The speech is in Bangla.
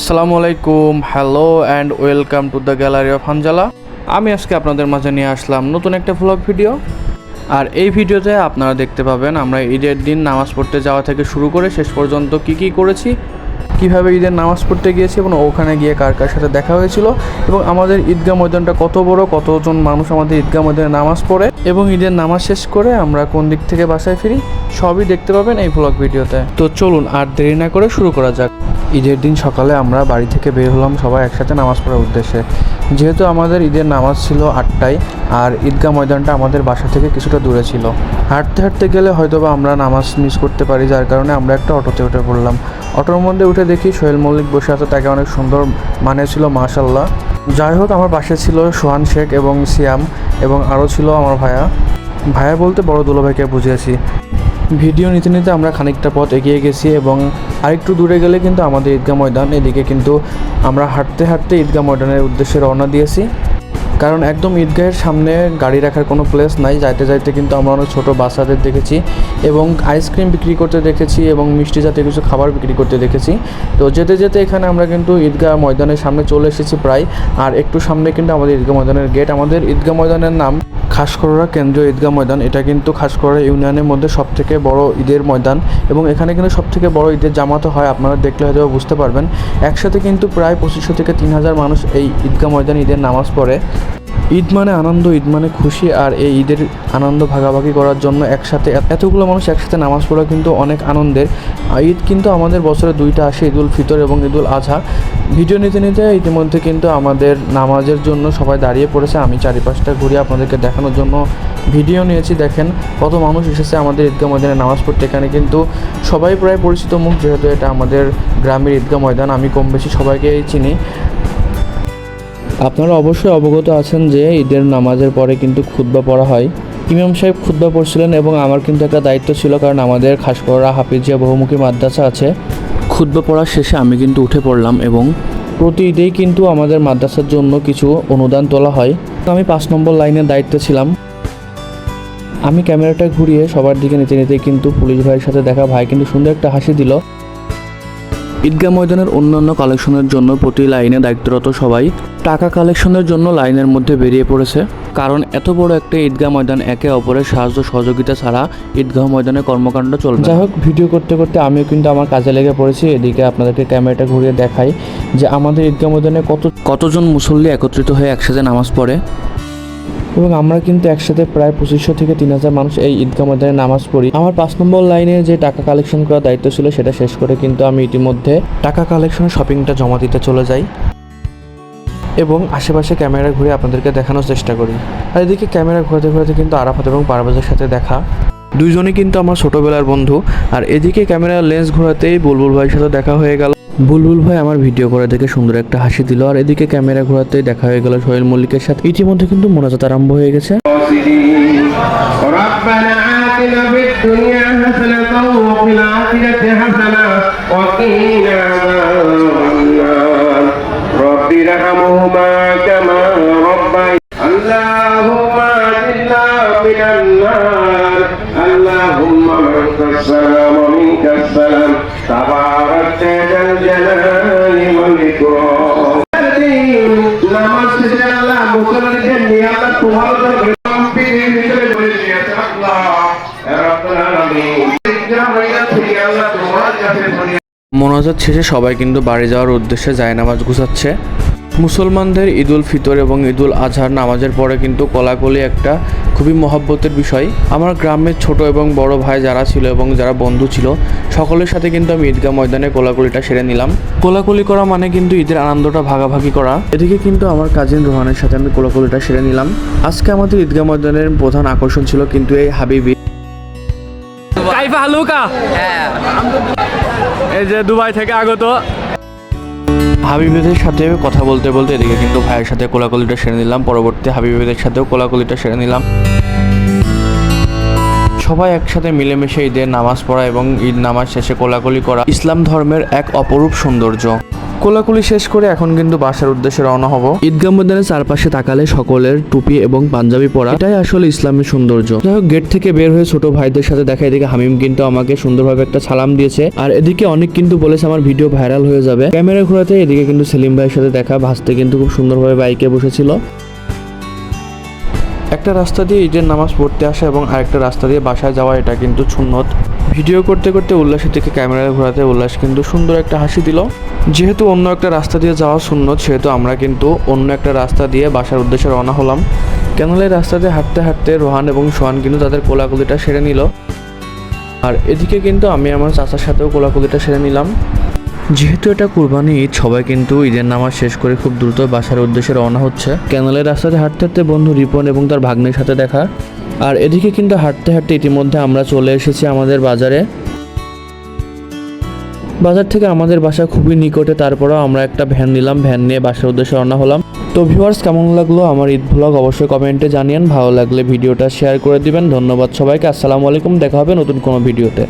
আসসালামু আলাইকুম hello and welcome to the gallery of Hanzala আমি আজকে আপনাদের মাঝে নিয়ে আসলাম নতুন একটা ভ্লগ ভিডিও আর এই ভিডিওতে আপনারা দেখতে পাবেন আমরা ঈদের দিন নামাজ পড়তে যাওয়া থেকে শুরু করে শেষ পর্যন্ত কি কি করেছি। কীভাবে ঈদের নামাজ পড়তে গিয়েছি এবং ওখানে গিয়ে কার কার সাথে দেখা হয়েছিল এবং আমাদের ঈদগাহ ময়দানটা কত বড়, কতজন মানুষ আমাদের ঈদগাহ ময়দানে নামাজ পড়ে এবং ঈদের নামাজ শেষ করে আমরা কোন দিক থেকে বাসায় ফিরি সবই দেখতে পাবেন এই ভ্লগ ভিডিওতে। তো চলুন আর দেরি না করে শুরু করা যাক। ঈদের দিন সকালে আমরা বাড়ি থেকে বের হলাম সবাই একসাথে নামাজ পড়ার উদ্দেশ্যে। যেহেতু আমাদের ঈদের নামাজ ছিল আটটায়, আর ঈদগাহ ময়দানটা আমাদের বাসা থেকে কিছুটা দূরে ছিল। হাঁটতে হাঁটতে গেলে হয়তোবা আমরা নামাজ মিস করতে পারি, যার কারণে আমরা একটা অটোতে উঠে পড়লাম। অটোর মধ্যে উঠে দেখি সোহেল মল্লিক বসে আছে, তাকে অনেক সুন্দর মানে ছিল মাশাল্লাহ যাই হোক, আমার পাশে ছিল সোহান শেখ এবং সিয়াম এবং আরও ছিল আমার ভাইয়া ভাইয়া বলতে বড় দুলোভাইকে বুঝিয়েছি। ভিডিও নিতে নিতে আমরা খানিকটা পথ এগিয়ে গেছি এবং আরেকটু দূরে গেলে কিন্তু আমাদের ঈদগাহ ময়দান। এদিকে কিন্তু আমরা হাঁটতে হাঁটতে ঈদগাহ ময়দানের উদ্দেশ্যে রওনা দিয়েছি। কারণ একদম ঈদগাহের সামনে গাড়ি রাখার কোনো প্লেস নাই। যাইতে যাইতে কিন্তু আমরা অনেক ছোটো বাচ্চাদের দেখেছি এবং আইসক্রিম বিক্রি করতে দেখেছি এবং মিষ্টি জাতীয় কিছু খাবার বিক্রি করতে দেখেছি। তো যেতে যেতে এখানে আমরা কিন্তু ঈদগাহ ময়দানের সামনে চলে এসেছি প্রায়। আর একটু সামনে কিন্তু আমাদের ঈদগাহ ময়দানের গেট আমাদের ঈদগাহ ময়দানের নাম খাসকররা কেন্দ্রীয় ঈদগাহ ময়দান। এটা কিন্তু খাসকররা ইউনিয়নের মধ্যে সবথেকে বড় ঈদের ময়দান এবং এখানে কিন্তু সবথেকে বড় ঈদের জামাতও হয়। আপনারা দেখলে হয়তো বুঝতে পারবেন। একসাথে কিন্তু প্রায় পঁচিশশো থেকে তিন হাজার মানুষ এই ঈদগাহ ময়দান ঈদের নামাজ পড়ে। ঈদ মানে আনন্দ, ঈদ মানে খুশি, আর এই ঈদের আনন্দ ভাগাভাগি করার জন্য একসাথে এতগুলো মানুষ একসাথে নামাজ পড়া কিন্তু অনেক আনন্দের। ঈদ কিন্তু আমাদের বছরে দুইটা আসে, ঈদুল ফিতর এবং ঈদুল আজহা। ভিডিও নিতে নিতে ইতিমধ্যে কিন্তু আমাদের নামাজের জন্য সবাই দাঁড়িয়ে পড়েছে। আমি চারিপাশটা ঘুরে আপনাদেরকে দেখানোর জন্য ভিডিও নিয়েছি, দেখেন কত মানুষ এসেছে আমাদের ঈদগাহ ময়দানে নামাজ পড়তে। এখানে কিন্তু সবাই প্রায় পরিচিত মুখ, যেহেতু এটা আমাদের গ্রামের ঈদগাহ ময়দান, আমি কম বেশি সবাইকেই চিনি। আপনারা অবশ্যই অবগত আছেন যে ঈদের নামাজের পরে কিন্তু খুতবা পড়া হয়। ইমাম সাহেব খুতবা পড়ছিলেন এবং আমার কিন্তু একটা দায়িত্ব ছিল, কারণ আমাদের খাসকরা হাফিজিয়া বহুমুখী মাদ্রাসা আছে। খুতবা পড়ার শেষে আমি কিন্তু উঠে পড়লাম এবং প্রতি ঈদেই কিন্তু আমাদের মাদ্রাসার জন্য কিছু অনুদান তোলা হয়। আমি পাঁচ নম্বর লাইনের দায়িত্বে ছিলাম। আমি ক্যামেরাটা ঘুরিয়ে সবার দিকে নিতে নিতে কিন্তু পুলিশ ভাইয়ের সাথে দেখা, ভাই কিন্তু সুন্দর একটা হাসি দিল। ঈদগাহ ময়দানের অন্যান্য কালেকশনের জন্য প্রতি লাইনে দায়িত্বরত সবাই টাকা কালেকশনের জন্য লাইনের মধ্যে বেরিয়ে পড়েছে। কারণ এত বড় একটা ঈদগাহ ময়দান একে অপরের সাহায্য সহযোগিতা ছাড়া ঈদগাহ ময়দানে কর্মকাণ্ড চলবে যাই হোক ভিডিও করতে করতে আমিও কিন্তু আমার কাজে লেগে পড়েছি। এদিকে আপনাদেরকে ক্যামেরাটা ঘুরিয়ে দেখাই যে আমাদের ঈদগাহ ময়দানে কত কতজন মুসল্লি একত্রিত হয়ে একসাথে নামাজ পড়ে? এবং আমরা কিন্তু একসাথে প্রায় পঁচিশশো থেকে তিন হাজার মানুষ এই ঈদগাহ ময়দানে নামাজ পড়ি। আমার পাঁচ নম্বর লাইনে যে টাকা কালেকশন করার দায়িত্ব ছিল সেটা শেষ করে কিন্তু আমি ইতিমধ্যে টাকা কালেকশনের শপিংটা জমা দিতে চলে যাই এবং আশেপাশে ক্যামেরা ঘুরে আপনাদেরকে দেখানোর চেষ্টা করি। আর এদিকে ক্যামেরা ঘুরাতে ঘুরাতে কিন্তু আরাফাত এবং পারভেজের সাথে দেখা। দুইজনই কিন্তু আমার ছোটবেলার বন্ধু। আর এদিকে ক্যামেরার লেন্স ঘোরাতেই বুলবুল ভাইয়ের সাথে দেখা হয়ে গেল। বুলবুল ভাই আমার ভিডিও করে দেখে সুন্দর একটা হাসি দিল আর এদিকে ক্যামেরা ঘোরাতেই দেখা হয়ে গেল সোহেল মল্লিকের সাথে ইতিমধ্যে কিন্তু মোনাজাত আরম্ভ হয়ে গেছে الخاسرين ربنا মোনাজাত শেষে সবাই কিন্তু বাড়ি যাওয়ার উদ্দেশ্যে জায়নামাজ গুছাচ্ছে। মুসলমানদের ঈদুল ফিতর এবং ঈদুল আজহার নামাজের পরে কিন্তু কলাকলি একটা খুবই মহব্বতের বিষয়। আমার গ্রামের ছোট এবং বড় ভাই যারা ছিল এবং যারা বন্ধু ছিল, সকলের সাথে কিন্তু আমি ঈদগাহ ময়দানে কোলাকুলিটা সেরে নিলাম। কোলাকুলি করা মানে কিন্তু ঈদের আনন্দটা ভাগাভাগি করা। এদিকে কিন্তু আমার কাজিন রোহানের সাথে আমি কোলাকুলিটা সেরে নিলাম। আজকে আমাদের ঈদগাহ ময়দানের প্রধান আকর্ষণ ছিল কিন্তু এই হাবিবি। কাইফা হালুকা এই যে দুবাই থেকে আগত। হাবিবেদের সাথে কথা বলতে বলতে এদিকে কিন্তু ভাইয়ের সাথে কোলাকুলিটা সেরে নিলাম। পরবর্তী হাবিবেদের সাথেও কোলাকুলিটা সেরে নিলাম। সবাই একসাথে মিলেমিশে ঈদের নামাজ পড়া এবং ঈদ নামাজ শেষে কোলাকুলি করা ইসলাম ধর্মের এক অপরূপ সৌন্দর্য। কোলাকুলি শেষ করে এখন কিন্তু বাসার উদ্দেশ্যে রওনা হব। ঈদগাহ ময়দানের চারপাশে তাকালে সকলের টুপি এবং পাঞ্জাবি পরা, এটাই আসলে ইসলামের সৌন্দর্য। যাই হোক গেট থেকে বের হয়ে ছোট ভাইদের সাথে দেখা, এদিকে হামিম কিন্তু আমাকে সুন্দরভাবে একটা সালাম দিয়েছে। আর এদিকে অনেক কিন্তু বলেছে আমার ভিডিও ভাইরাল হয়ে যাবে। ক্যামেরা ঘোরাতে এদিকে কিন্তু সেলিম ভাইয়ের সাথে দেখা, ভাসতে কিন্তু খুব সুন্দরভাবে বাইকে বসেছিল। একটা রাস্তা দিয়ে ঈদের নামাজ পড়তে আসা এবং আরেকটা রাস্তা দিয়ে বাসায় যাওয়া, এটা কিন্তু সুন্নত। ভিডিও করতে করতে উল্লাসের দিকে ক্যামেরায় ঘোরাতে উল্লাস কিন্তু সুন্দর একটা হাসি দিল। যেহেতু অন্য একটা রাস্তা দিয়ে যাওয়া শূন্য, সেহেতু আমরা কিন্তু অন্য একটা রাস্তা দিয়ে বাসার উদ্দেশ্যে রওনা হলাম। কেননা রাস্তাতে হাঁটতে হাঁটতে রোহান এবং সোহান কিন্তু তাদের কোলাকুলিটা সেরে নিল। আর এদিকে কিন্তু আমি আমার চাচার সাথেও কোলাকুলিটা সেরে নিলাম। যেহেতু এটা কুরবানি ঈদ, সবাই কিন্তু ঈদের নামাজ শেষ করে খুব দ্রুত বাসার উদ্দেশ্যে রওনা হচ্ছে। ক্যানেলের রাস্তাতে হাঁটতে হাঁটতে বন্ধু রিপন এবং তার ভাগ্নের সাথে দেখা। আর এদিকে কিন্তু হাঁটতে হাঁটতে ইতিমধ্যে আমরা চলে এসেছি আমাদের বাজারে। বাজার থেকে আমাদের বাসা খুবই নিকটে, তারপরেও আমরা একটা ভ্যান নিলাম, ভ্যান নিয়ে বাসার উদ্দেশ্যে রওনা হলাম। তো ভিউয়ার্স, কেমন লাগল আমার ঈদ ভ্লগ অবশ্যই কমেন্টে জানিয়েন। ভালো লাগলে ভিডিওটা শেয়ার করে দিবেন। ধন্যবাদ সবাইকে। আসসালামু আলাইকুম। দেখা হবে নতুন কোনো ভিডিওতে।